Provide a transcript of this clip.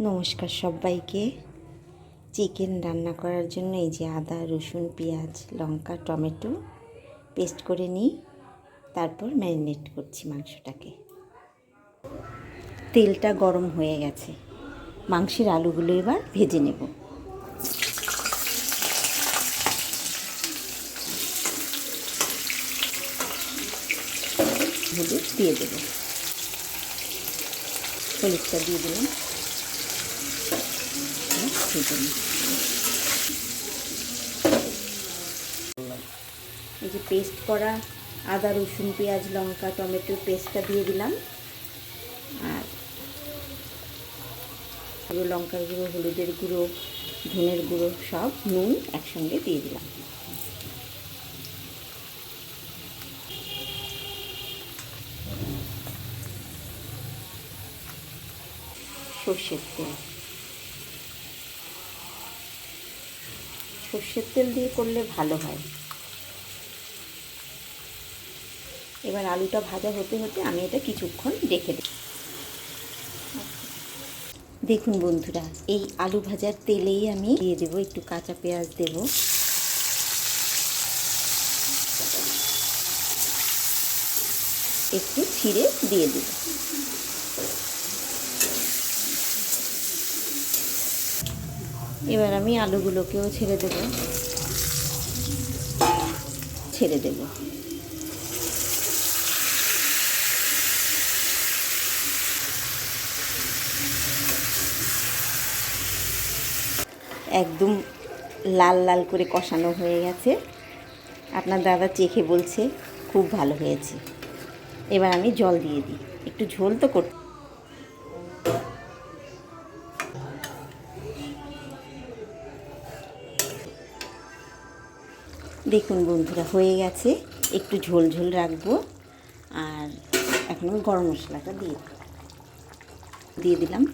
নমস্কার সবাইকে। চিকেন রান্না করার জন্য এই যে আদা, রসুন, পেঁয়াজ, লঙ্কা, টমেটো পেস্ট করে নিই। তারপর ম্যারিনেট করছি মাংসটাকে। তেলটা গরম হয়ে গেছে। মাংসের আলুগুলো এবার ভেজে নেব। হলুদ দিয়ে দেব। হলুদটা দিয়ে দিলাম। ভেজে। এই যে পেস্ট করা আদা, রসুন, পেঁয়াজ, লঙ্কা টমেটোর পেস্টটা দিয়ে দিলাম। আর গুঁড়ো, লঙ্কার গুঁড়ো, হলুদের গুঁড়ো, ধনের গুঁড়ো সব নুন একসঙ্গে দিয়ে দিলাম। সর্ষের তেল। সর্ষের তেল দিয়ে করলে ভালো হয়। এবার আলুটা ভাজা হতে হতে আমি এটা কিছুক্ষণ রেখে দিই দেখুন বন্ধুরা, এই আলু ভাজার তেলেই আমি দিয়ে দেবো, একটু কাঁচা পেঁয়াজ দেব। একটু ছিঁড়ে দিয়ে দেব। এবার আমি আলুগুলোকেও ছেড়ে দেব। ছেড়ে দেব। একদম লাল লাল করে কষানো হয়ে গেছে। আপনার দাদা চেখে বলছে, খুব ভালো হয়েছে। এবার আমি জল দিয়ে দিই। একটু ঝোল তো করতে দেখুন বন্ধুরা, হয়ে গেছে। একটু ঝোল ঝোল রাখব। আর এখন গরম মশলাটা দিয়ে। দিয়ে দিলাম।